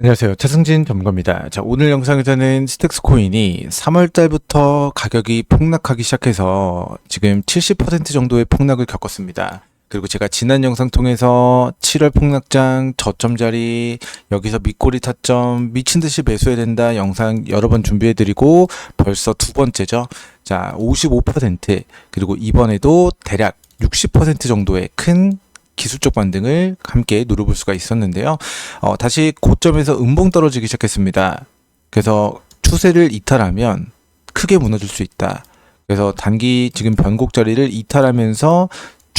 안녕하세요. 최승진 전문가입니다. 자, 오늘 영상에서는 스택스 코인이 3월 달부터 가격이 폭락하기 시작해서 지금 70% 정도의 폭락을 겪었습니다. 그리고 제가 지난 영상 통해서 7월 폭락장 저점 자리 여기서 밑꼬리 타점 미친 듯이 매수해야 된다 영상 여러 번 준비해 드리고 벌써 두 번째죠. 자, 55% 그리고 이번에도 대략 60% 정도의 큰 기술적 반등을 함께 누려볼 수가 있었는데요. 어, 다시 고점에서 음봉 떨어지기 시작했습니다. 그래서 추세를 이탈하면 크게 무너질 수 있다. 그래서 단기 지금 변곡 자리를 이탈하면서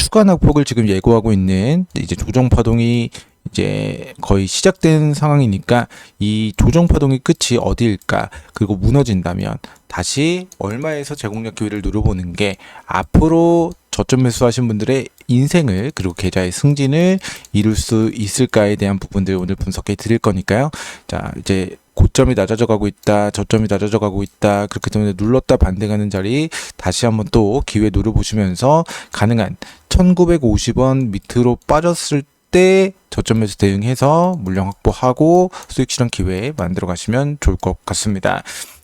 추가 낙폭을 지금 예고하고 있는 이제 조정 파동이 이제 거의 시작된 상황이니까 이 조정 파동의 끝이 어디일까 그리고 무너진다면 다시 얼마에서 제공력 기회를 누려보는 게 앞으로 저점 매수하신 분들의 인생을 그리고 계좌의 승진을 이룰 수 있을까에 대한 부분들 오늘 분석해 드릴 거니까요. 자 이제 고점이 낮아져 가고 있다, 저점이 낮아져 가고 있다. 그렇기 때문에 눌렀다 반등하는 자리 다시 한번 또 기회 노려보시면서 가능한 1950원 밑으로 빠졌을 때 저점에서 대응해서 물량 확보하고 수익 실현 기회 만들어 가시면 좋을 것 같습니다.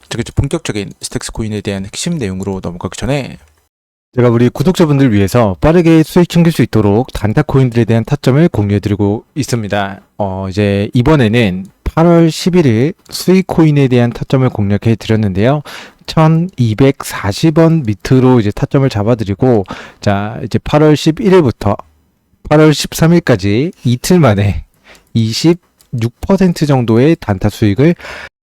자, 이제 본격적인 스택스 코인에 대한 핵심 내용으로 넘어가기 전에 제가 우리 구독자분들 위해서 빠르게 수익 챙길 수 있도록 단타 코인들에 대한 타점을 공유해드리고 있습니다. 어, 이제 이번에는 8월 11일 수익 코인에 대한 타점을 공략해 드렸는데요. 1240원 밑으로 이제 타점을 잡아드리고, 자, 이제 8월 11일부터 8월 13일까지 이틀 만에 26% 정도의 단타 수익을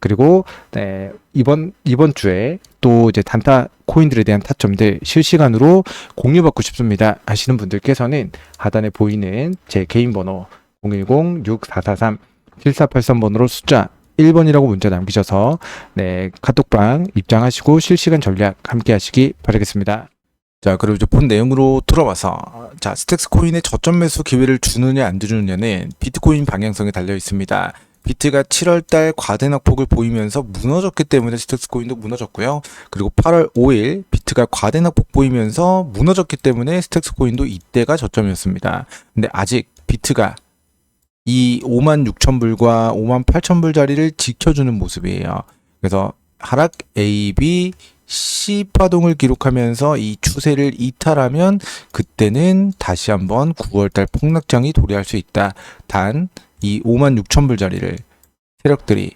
그리고 네, 이번 이번 주에 또 이제 단타 코인들에 대한 타점들 실시간으로 공유받고 싶습니다 하시는 분들께서는 하단에 보이는 제 개인 번호 010-6443-7483번으로 숫자 1번이라고 문자 남기셔서 네 카톡방 입장하시고 실시간 전략 함께 하시기 바라겠습니다. 자, 그리고 이제 본 내용으로 돌아와서 자, 스택스 코인의 저점 매수 기회를 주느냐 안 주느냐는 비트코인 방향성에 달려 있습니다. 비트가 7월달 과대 낙폭을 보이면서 무너졌기 때문에 스택스 코인도 무너졌고요. 그리고 8월 5일 비트가 과대 낙폭 보이면서 무너졌기 때문에 스택스 코인도 이때가 저점이었습니다. 근데 아직 비트가 이 5만 6천 불과 5만 8천 불 자리를 지켜주는 모습이에요. 그래서 하락 A, B, C 파동을 기록하면서 이 추세를 이탈하면 그때는 다시 한번 9월달 폭락장이 도래할 수 있다. 단 이 5만 6천 불 자리를 세력들이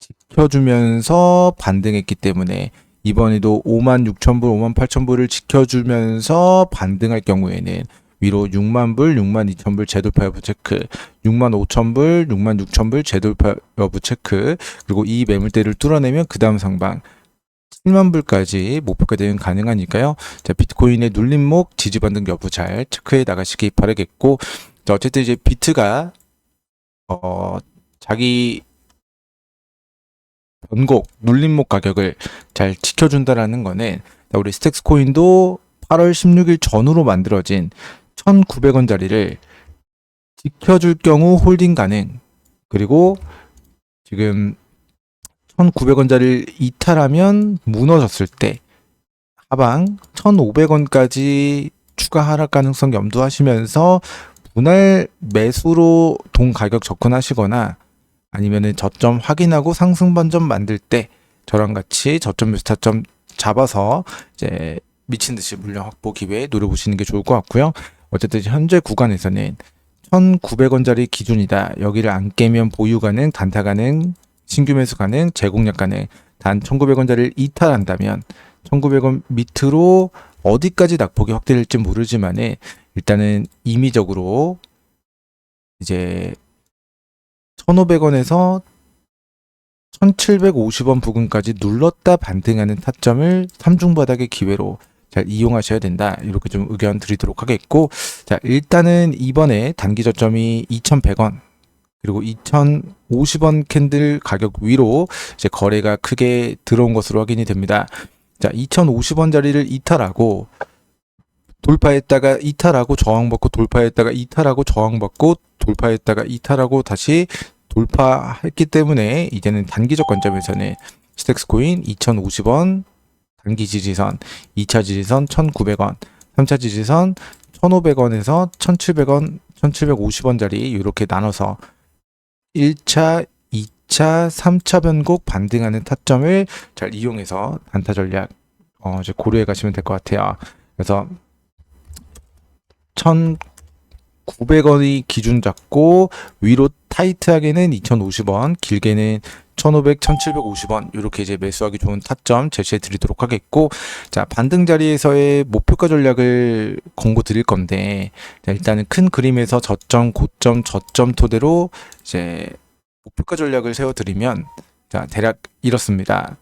지켜주면서 반등했기 때문에 이번에도 5만 6천 불, 5만 8천 불을 지켜주면서 반등할 경우에는 위로 6만 불, 6만 2천 불 재돌파 여부 체크, 6만 5천 불, 6만 6천 불 재돌파 여부 체크, 그리고 이 매물대를 뚫어내면 그 다음 상방 7만 불까지 목표가 되는 가능하니까요. 자, 비트코인의 눌림목 지지 반등 여부 잘 체크해 나가시기 바라겠고, 자, 어쨌든 이제 비트가 어 자기 변곡 눌림목 가격을 잘 지켜준다라는 거는 자, 우리 스택스 코인도 8월 16일 전후로 만들어진 1,900원짜리를 지켜줄 경우 홀딩 가능. 그리고 지금 1,900원짜리를 이탈하면 무너졌을 때 하방 1,500원까지 추가 하락 가능성 염두하시면서 분할 매수로 동 가격 접근하시거나 아니면은 저점 확인하고 상승 반점 만들 때 저랑 같이 저점 매수 타점 잡아서 이제 미친 듯이 물량 확보 기회 노려보시는 게 좋을 것 같고요. 어쨌든 현재 구간에서는 1,900원짜리 기준이다. 여기를 안 깨면 보유 가능, 단타 가능, 신규 매수 가능, 재공략 가능. 단 1,900원짜리를 이탈한다면 1,900원 밑으로 어디까지 낙폭이 확대될지 모르지만은 일단은 임의적으로 이제 1,500원에서 1,750원 부근까지 눌렀다 반등하는 타점을 삼중 바닥의 기회로 잘 이용하셔야 된다. 이렇게 좀 의견 드리도록 하겠고, 자, 일단은 이번에 단기 저점이 2,100원, 그리고 2,050원 캔들 가격 위로 이제 거래가 크게 들어온 것으로 확인이 됩니다. 자, 2,050원짜리를 이탈하고, 돌파했다가 이탈하고 저항받고 돌파했다가 이탈하고 저항받고 돌파했다가 이탈하고 다시 돌파했기 때문에 이제는 단기적 관점에서는 스택스 코인 2,050원 단기 지지선, 2차 지지선 1,900원, 3차 지지선 1,500원에서 1,700원, 1,750원짜리 이렇게 나눠서 1차, 2차, 3차 변곡 반등하는 타점을 잘 이용해서 단타 전략 어, 이제 고려해 가시면 될 것 같아요. 그래서 1,900원이 기준 잡고 위로 타이트하게는 2,050원, 길게는 1,500, 1,750원 이렇게 이제 매수하기 좋은 타점 제시해 드리도록 하겠고 자 반등 자리에서의 목표가 전략을 권고 드릴 건데 자, 일단은 큰 그림에서 저점, 고점, 저점 토대로 이제 목표가 전략을 세워 드리면 자 대략 이렇습니다.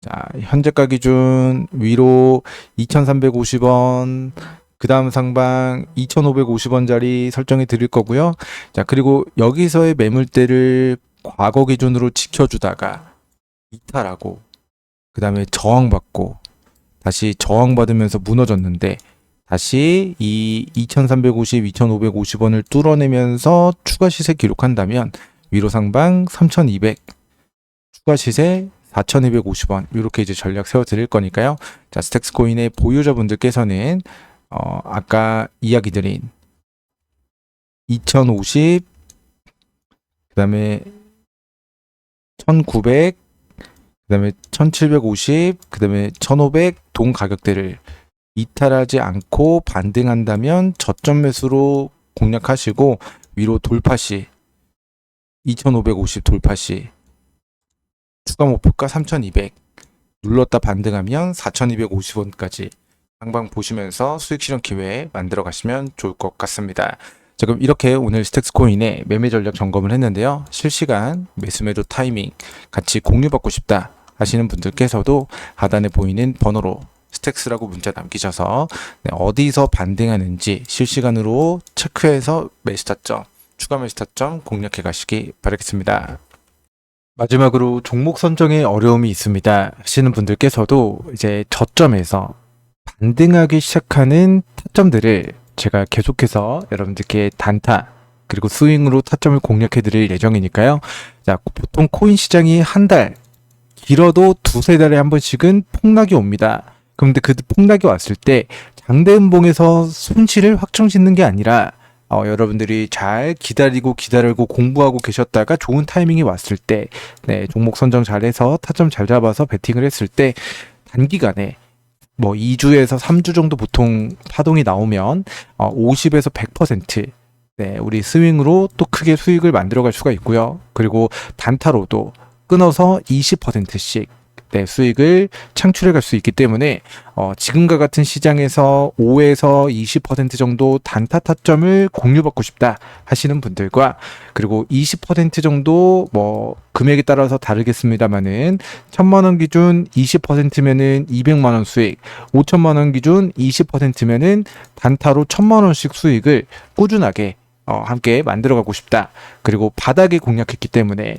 자 현재가 기준 위로 2,350원 그 다음 상방 2,550원짜리 설정해 드릴 거고요. 자, 그리고 여기서의 매물대를 과거 기준으로 지켜주다가 이탈하고, 그 다음에 저항받고, 다시 저항받으면서 무너졌는데, 다시 이 2,350, 2,550원을 뚫어내면서 추가 시세 기록한다면, 위로 상방 3,200, 추가 시세 4,250원, 이렇게 이제 전략 세워 드릴 거니까요. 자, 스택스 코인의 보유자분들께서는 어, 아까 이야기 드린 2050, 그 다음에 1900, 그 다음에 1750, 그 다음에 1500 동 가격대를 이탈하지 않고 반등한다면 저점 매수로 공략하시고 위로 돌파 시 2550 돌파 시 추가 목표가 3200 눌렀다 반등하면 4250원까지 항방 보시면서 수익 실현 기회 만들어 가시면 좋을 것 같습니다. 자, 그럼 이렇게 오늘 스택스 코인의 매매 전략 점검을 했는데요. 실시간 매수 매도 타이밍 같이 공유받고 싶다 하시는 분들께서도 하단에 보이는 번호로 스택스라고 문자 남기셔서 네, 어디서 반등하는지 실시간으로 체크해서 매수 타점, 추가 매수 타점 공략해 가시기 바라겠습니다. 마지막으로 종목 선정에 어려움이 있습니다 하시는 분들께서도 이제 저점에서 반등하기 시작하는 타점들을 제가 계속해서 여러분들께 단타 그리고 스윙으로 타점을 공략해 드릴 예정이니까요. 자, 보통 코인 시장이 한 달, 길어도 두세 달에 한 번씩은 폭락이 옵니다. 그런데 그 폭락이 왔을 때 장대 음봉에서 손실을 확정 짓는 게 아니라 어, 여러분들이 잘 기다리고 기다리고 공부하고 계셨다가 좋은 타이밍이 왔을 때, 네, 종목 선정 잘해서 타점 잘 잡아서 베팅을 했을 때 단기간에 뭐 2주에서 3주 정도 보통 파동이 나오면 어 50에서 100% 네, 우리 스윙으로 또 크게 수익을 만들어 갈 수가 있고요. 그리고 단타로도 끊어서 20%씩 네, 수익을 창출해 갈 수 있기 때문에 어, 지금과 같은 시장에서 5에서 20% 정도 단타 타점을 공유받고 싶다 하시는 분들과 그리고 20% 정도 뭐 금액에 따라서 다르겠습니다만은 1000만 원 기준 20%면은 200만 원 수익, 5천만 원 기준 20%면은 단타로 1000만 원씩 수익을 꾸준하게 어, 함께 만들어가고 싶다. 그리고 바닥에 공략했기 때문에